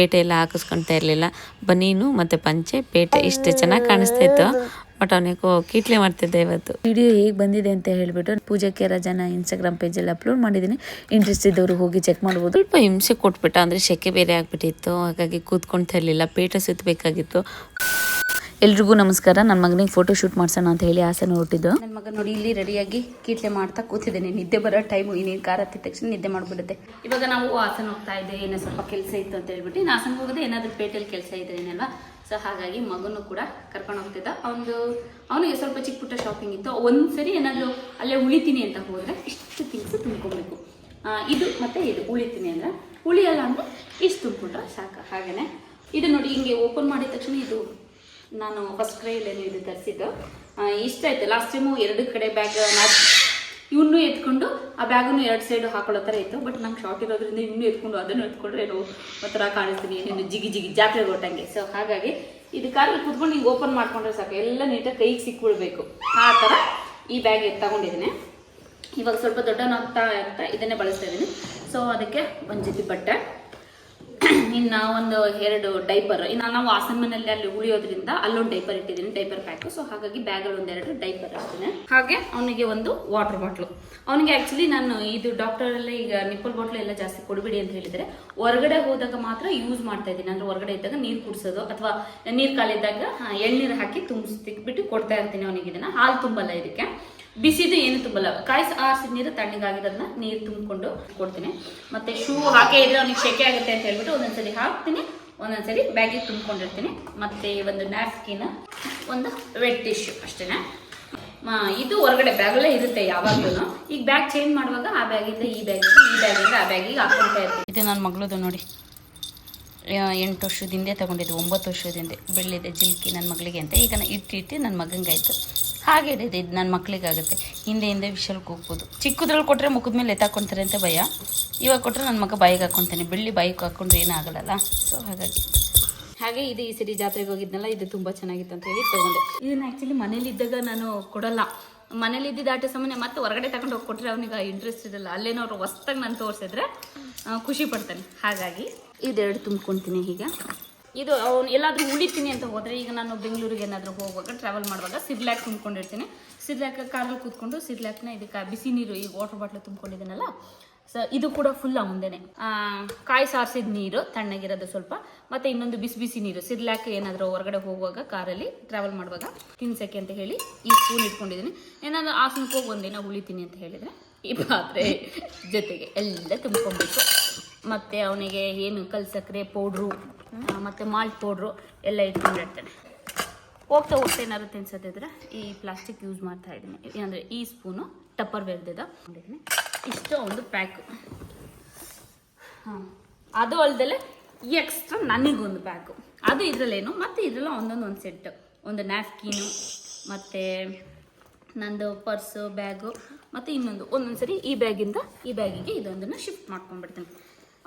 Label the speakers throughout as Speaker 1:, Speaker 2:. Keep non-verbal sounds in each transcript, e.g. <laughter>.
Speaker 1: ಪೇಟೆ ಎಲ್ಲ ಹಾಕಿಸ್ಕೊಳ್ತಾ ಇರಲಿಲ್ಲ. ಬನೀನು ಮತ್ತು ಪಂಚೆ ಪೇಟೆ ಇಷ್ಟು ಚೆನ್ನಾಗಿ ಕಾಣಿಸ್ತಾ ಇತ್ತು. ಬಟ್ ಅವನಿಗೆ ಕೀಟ್ಲೆ ಮಾಡ್ತಿದ್ದೆ ಇವತ್ತು. ವಿಡಿಯೋ ಹೇಗೆ ಬಂದಿದೆ ಅಂತ ಹೇಳಿಬಿಟ್ಟು ಪೂಜಾಕ್ಕೆ ರಜಾನ ಇನ್ಸ್ಟಾಗ್ರಾಮ್ ಪೇಜಲ್ಲಿ ಅಪ್ಲೋಡ್ ಮಾಡಿದ್ದೀನಿ. ಇಂಟ್ರೆಸ್ಟ್ ಇದ್ದವರು ಹೋಗಿ ಚೆಕ್ ಮಾಡ್ಬೋದು. ಸ್ವಲ್ಪ ಹಿಂಸೆ ಕೊಟ್ಬಿಟ್ಟ ಅಂದರೆ ಶೆಕೆ ಬೇರೆ ಆಗಿಬಿಟ್ಟಿತ್ತು. ಹಾಗಾಗಿ ಕೂತ್ಕೊಳ್ತಾ ಇರಲಿಲ್ಲ. ಪೇಟೆ ಸುತ್ತಬೇಕಾಗಿತ್ತು ಎಲ್ರಿಗೂ ನಮಸ್ಕಾರ. ನನ್ನ ಮಗನಿಗೆ ಫೋಟೋ ಶೂಟ್ ಮಾಡ್ಸೋಣ ಅಂತ ಹೇಳಿ ಆಸೆನ ಹೊಟ್ಟಿದ್ದು.
Speaker 2: ನನ್ನ ಮಗ ನೋಡಿ ಇಲ್ಲಿ ರೆಡಿಯಾಗಿ ಕೀಟ್ಲೆ ಮಾಡ್ತಾ ಕೂತಿದ್ದೇನೆ. ನಿದ್ದೆ ಬರೋ ಟೈಮು ಇನ್ನೇನು ಕಾರ್ ಹತ್ತಿದ ತಕ್ಷಣ ನಿದ್ದೆ ಮಾಡ್ಬಿಡುತ್ತೆ. ಇವಾಗ ನಾವು ಆಸನ ಹೋಗ್ತಾ ಇದ್ದೆ. ಏನೋ ಸ್ವಲ್ಪ ಕೆಲಸ ಇತ್ತು ಅಂತ ಹೇಳ್ಬಿಟ್ಟು ನಾನು ಆಸನ ಹೋಗೋದೇ ಏನಾದರೂ ಪೇಟೆಯಲ್ಲಿ ಕೆಲಸ ಇದ್ರೇನಲ್ವಾ ಸೊ ಹಾಗಾಗಿ ಮಗನೂ ಕೂಡ ಕರ್ಕೊಂಡು ಹೋಗ್ತಿದ್ದ. ಅವನು ಅವನಿಗೆ ಸ್ವಲ್ಪ ಚಿಕ್ಕ ಪುಟ್ಟ ಶಾಪಿಂಗ್ ಇತ್ತು. ಒಂದು ಸರಿ ಏನಾದರೂ ಅಲ್ಲೇ ಉಳಿತೀನಿ ಅಂತ ಹೋದರೆ ಇಷ್ಟು ತಿಂಗ್ಸು ತುಂಬ್ಕೊಬೇಕು. ಇದು ಮತ್ತು ಇದು ಉಳಿತೀನಿ ಅಂದರೆ ಉಳಿಯಲ್ಲ ಅಂದರೆ ಇಷ್ಟು ತುಂಬಿಕೊಂಡ್ರೆ ಸಾಕು. ಹಾಗೆಯೇ ಇದು ನೋಡಿ ಹಿಂಗೆ ಓಪನ್ ಮಾಡಿದ ತಕ್ಷಣ ಇದು ನಾನು ಫಸ್ಟ್ ಕ್ರೈಲೇನು ಇದು ತರಿಸಿದ್ದು. ಇಷ್ಟ ಆಯ್ತು. ಲಾಸ್ಟ್ ಟೈಮು ಎರಡು ಕಡೆ ಬ್ಯಾಗ್ ಇವನ್ನೂ ಎತ್ಕೊಂಡು ಆ ಬ್ಯಾಗನ್ನು ಎರಡು ಸೈಡು ಹಾಕೊಳ್ಳೋ ಥರ ಇತ್ತು. ಬಟ್ ನಂಗೆ ಶಾರ್ಟ್ ಇರೋದ್ರಿಂದ ಇನ್ನೂ ಎತ್ಕೊಂಡು ಅದನ್ನು ಎತ್ಕೊಂಡ್ರೆ ಏನೋ ಒಂಥರ ಕಾಣಿಸ್ತೀನಿ. ಏನೇನು ಜಿಗಿ ಜಿಗಿ ಜಾತ್ರೆ ಹೊಟ್ಟಂಗೆ ಸೊ ಹಾಗಾಗಿ ಇದು ಕಾರಲ್ಲಿ ಕುತ್ಕೊಂಡು ಹಿಂಗೆ ಓಪನ್ ಮಾಡ್ಕೊಂಡ್ರೆ ಸಾಕು. ಎಲ್ಲ ನೀಟಾಗಿ ಕೈಗೆ ಸಿಕ್ಬಿಡ್ಬೇಕು. ಆ ಥರ ಈ ಬ್ಯಾಗ್ ತಗೊಂಡಿದ್ದೀನಿ. ಇವಾಗ ಸ್ವಲ್ಪ ದೊಡ್ಡನಾಗ್ತಾ ಆಗ್ತಾ ಇದನ್ನೇ ಬಳಸ್ತಾ ಇದ್ದೀನಿ ಸೊ ಅದಕ್ಕೆ ಒಂದು ಜೊತೆ ಬಟ್ಟೆ. ಇನ್ನು ಒಂದು ಎರಡು ಡೈಪರ್ ಇನ್ನು ನಾವು ಹಾಸನ ಮನೆಯಲ್ಲಿ ಅಲ್ಲಿ ಉಳಿಯೋದ್ರಿಂದ ಅಲ್ಲೊಂದು ಡೈಪರ್ ಇಟ್ಟಿದ್ದೀನಿ ಡೈಪರ್ ಪ್ಯಾಕ್ ಸೊ ಹಾಗಾಗಿ ಬ್ಯಾಗಲ್ಲಿ ಒಂದೆರಡು ಡೈಪರ್ ಇರ್ತೀನಿ ಹಾಗೆ ಅವನಿಗೆ ಒಂದು ವಾಟರ್ ಬಾಟ್ಲು ಅವನಿಗೆ ಆ್ಯಕ್ಚುಲಿ ನಾನು ಇದು ಡಾಕ್ಟರ್ ಈಗ ನಿಪ್ಪಲ್ ಬಾಟ್ಲು ಎಲ್ಲ ಜಾಸ್ತಿ ಕೊಡಬೇಡಿ ಅಂತ ಹೇಳಿದರೆ, ಹೊರಗಡೆ ಹೋದಾಗ ಮಾತ್ರ ಯೂಸ್ ಮಾಡ್ತಾ ಇದ್ದೀನಿ. ಅಂದ್ರೆ ಹೊರಗಡೆ ಇದ್ದಾಗ ನೀರು ಕುಡಿಸೋದು ಅಥವಾ ನೀರು ಕಾಲಿದ್ದಾಗ ಎಳ್ನೀರು ಹಾಕಿ ತುಂಬಿಸ್ತಿಕ್ಬಿಟ್ಟು ಕೊಡ್ತಾ ಇರ್ತೀನಿ ಅವನಿಗೆ ಇದನ್ನ. ಹಾಲು ತುಂಬಲ್ಲ ಇದಕ್ಕೆ. ಬಿಸಿದು ಏನು ತುಂಬಲ್ಲ. ಕಾಯಿಸಿ ಆರಿಸಿದ ನೀರು ತಣ್ಣಗಾಗಿರೋದನ್ನ ನೀರು ತುಂಬಿಕೊಂಡು ಕೊಡ್ತೀನಿ. ಮತ್ತೆ ಶೂ ಹಾಕಿ ಇದ್ರೆ ಅವ್ನಿಗೆ ಶೆಕೆ ಆಗುತ್ತೆ ಅಂತ ಹೇಳ್ಬಿಟ್ಟು ಒಂದೊಂದ್ಸರಿ ಹಾಕ್ತೀನಿ. ಒಂದೊಂದ್ಸರಿ ಬ್ಯಾಗಿಗೆ ತುಂಬಿಕೊಂಡಿರ್ತೀನಿ. ಮತ್ತೆ ಒಂದು ನ್ಯಾಪ್ಕಿನ್ ಒಂದು ವೆಟ್ ಟಿಶ್ಯೂ ಅಷ್ಟೇನೆ? ಇದು ಹೊರಗಡೆ ಬ್ಯಾಗಲ್ಲೇ ಇರುತ್ತೆ ಯಾವಾಗಲೂ ಈಗ ಬ್ಯಾಗ್ ಚೇಂಜ್ ಮಾಡುವಾಗ ಆ ಬ್ಯಾಗಿಂದ ಈ ಬ್ಯಾಗಿಗೆ, ಈ ಬ್ಯಾಗಿಂದ ಆ ಬ್ಯಾಗಿಗೆ ಹಾಕೊಳ್ತಾ ಇರ್ತೀನಿ. ಇದು ನನ್ನ ಮಗಳದು ನೋಡಿ. ಎಂಟು ವರ್ಷದ ಹಿಂದೆ ತಗೊಂಡಿದ್ದು, ಒಂಬತ್ತು ವರ್ಷದಿಂದೆ ಬೆಳ್ಳಿದೆ, ಜಿಲ್ಕಿ ನನ್ನ ಮಗಳಿಗೆ ಅಂತ. ಈಗ ನಾನು ಇಟ್ಟು ಇಟ್ಟು ನನ್ನ ಮಗಂಗಾಯ್ತು ಹಾಗೆ ಇದೆ ಇದು ನನ್ನ ಮಕ್ಕಳಿಗಾಗುತ್ತೆ ಹಿಂದೆ ಹಿಂದೆ ವಿಷಲ್ಗೆ ಹೋಗ್ಬೋದು. ಚಿಕ್ಕದ್ರಲ್ಲಿ ಕೊಟ್ಟರೆ ಮುಖದ ಮೇಲೆ ಎತ್ತಾಕೊಂತಾರೆ ಅಂತ ಭಯ. ಇವಾಗ ಕೊಟ್ಟರೆ ನನ್ನ ಮಗ ಬಾಯಿಗೆ ಹಾಕ್ಕೊತಾನೆ ಬೆಳ್ಳಿ ಬಾಯಿಗೆ ಹಾಕ್ಕೊಂಡ್ರೆ ಏನಾಗಲ್ಲ ಸೊ ಹಾಗಾಗಿ. ಹಾಗೆ ಇದು ಈ ಸರಿ ಜಾತ್ರೆಗೆ ಹೋಗಿದ್ನಲ್ಲ ಇದು ತುಂಬ ಚೆನ್ನಾಗಿತ್ತು ಅಂತ ಹೇಳಿ ತೊಗೊಂಡೆ. ಇದನ್ನು ಆ್ಯಕ್ಚುಲಿ ಮನೇಲಿದ್ದಾಗ ನಾನು ಕೊಡಲ್ಲ. ಮನೇಲಿ ಇದ್ದಿದ್ದ ಆಟ ಸಾಮಾನ್ಯ ಮತ್ತೆ ಹೊರಗಡೆ ತಗೊಂಡು ಹೋಗಿ ಕೊಟ್ಟರೆ ಅವನಿಗೆ ಇಂಟ್ರೆಸ್ಟ್ ಇರಲ್ಲ. ಅಲ್ಲೇನೋ ಅವ್ರು ಹೊಸ್ದಾಗಿ ನಾನು ತೋರಿಸಿದ್ರೆ ಖುಷಿ ಪಡ್ತಾನೆ. ಹಾಗಾಗಿ. ಇದೆರಡು ತುಂಬ್ಕೊತೀನಿ ಹೀಗೆ ಇದು, ಅವ್ನು ಎಲ್ಲಾದರೂ ಉಳಿತೀನಿ ಅಂತ ಹೋದರೆ ಈಗ ನಾನು ಬೆಂಗಳೂರಿಗೆ ಏನಾದರೂ ಹೋಗುವಾಗ ಟ್ರಾವೆಲ್ ಮಾಡುವಾಗ ಸಿರ್ಲ್ಯಾಕ್ ತುಂಬ್ಕೊಂಡಿರ್ತೀನಿ ಸಿರ್ಲ್ಯಾಕ್ ಕಾರಲ್ಲಿ ಕೂತ್ಕೊಂಡು ಸಿರ್ಲ್ಯಾಕ್ನ ಇದಕ್ಕೆ ಬಿಸಿ ನೀರು, ಈ ವಾಟರ್ ಬಾಟ್ಲು ತುಂಬ್ಕೊಂಡಿದ್ದೀನಲ್ಲ ಸೊ ಇದು ಕೂಡ ಫುಲ್ ಮುಂದೆನೆ. ಕಾಯಿ ಸಾರಿಸಿದ ನೀರು, ತಣ್ಣಗಿರೋದು ಸ್ವಲ್ಪ, ಮತ್ತೆ ಇನ್ನೊಂದು ಬಿಸಿ ಬಿಸಿ ನೀರು. ಸಿರ್ಲ್ಯಾಕ್ ಏನಾದರೂ ಹೊರಗಡೆ ಹೋಗುವಾಗ ಕಾರಲ್ಲಿ ಟ್ರಾವೆಲ್ ಮಾಡುವಾಗ ತಿನ್ಸಕ್ಕೆ ಅಂತ ಹೇಳಿ ಈ ಸ್ಪೂನ್ ಇಟ್ಕೊಂಡಿದ್ದೀನಿ. ಏನಾದರೂ ಆ ಹೋಗಿ ಒಂದಿನ ಉಳಿತೀನಿ ಅಂತ ಹೇಳಿದರೆ, ಈ ಪಾತ್ರೆ ಜೊತೆಗೆ ಎಲ್ಲ ತುಂಬ್ಕೊಬೇಕು ಮತ್ತು ಅವನಿಗೆ ಏನು ಕಲ್ ಸಕ್ಕರೆ ಪೌಡ್ರು ಮತ್ತು ಮಾಲ್ಟ್ ಪೌಡ್ರು ಎಲ್ಲ ಇಟ್ಕೊಂಡಿರ್ತಾನೆ. ಹೋಗ್ತಾ ಹೋಗ್ತಾ ಏನಾದ್ರು ತಿನ್ಸೋದಿದ್ರೆ ಈ ಪ್ಲಾಸ್ಟಿಕ್ ಯೂಸ್ ಮಾಡ್ತಾ ಇದ್ದೀನಿ. ಅಂದರೆ ಈ ಸ್ಪೂನು ಟಪ್ಪರ್ ಮಾಡಿದ್ದೀನಿ ಇಷ್ಟು ಒಂದು ಪ್ಯಾಕು. ಹಾಂ, ಅದು ಅಲ್ದಲೆ ಎಕ್ಸ್ಟ್ರಾ ನನಗೊಂದು ಪ್ಯಾಕು. ಅದು ಇದರಲ್ಲೇನು, ಮತ್ತು ಇದರಲ್ಲ ಒಂದೊಂದು ಒಂದು ಸೆಟ್. ಒಂದು ನ್ಯಾಪ್ಕಿನು, ಮತ್ತು ನಂದು ಪರ್ಸು, ಬ್ಯಾಗು, ಮತ್ತು ಇನ್ನೊಂದು. ಒಂದೊಂದು ಸರಿ ಈ ಬ್ಯಾಗಿಂದ ಈ ಬ್ಯಾಗಿಗೆ ಇದೊಂದನ್ನು ಶಿಫ್ಟ್ ಮಾಡ್ಕೊಂಡ್ಬಿಡ್ತೀನಿ.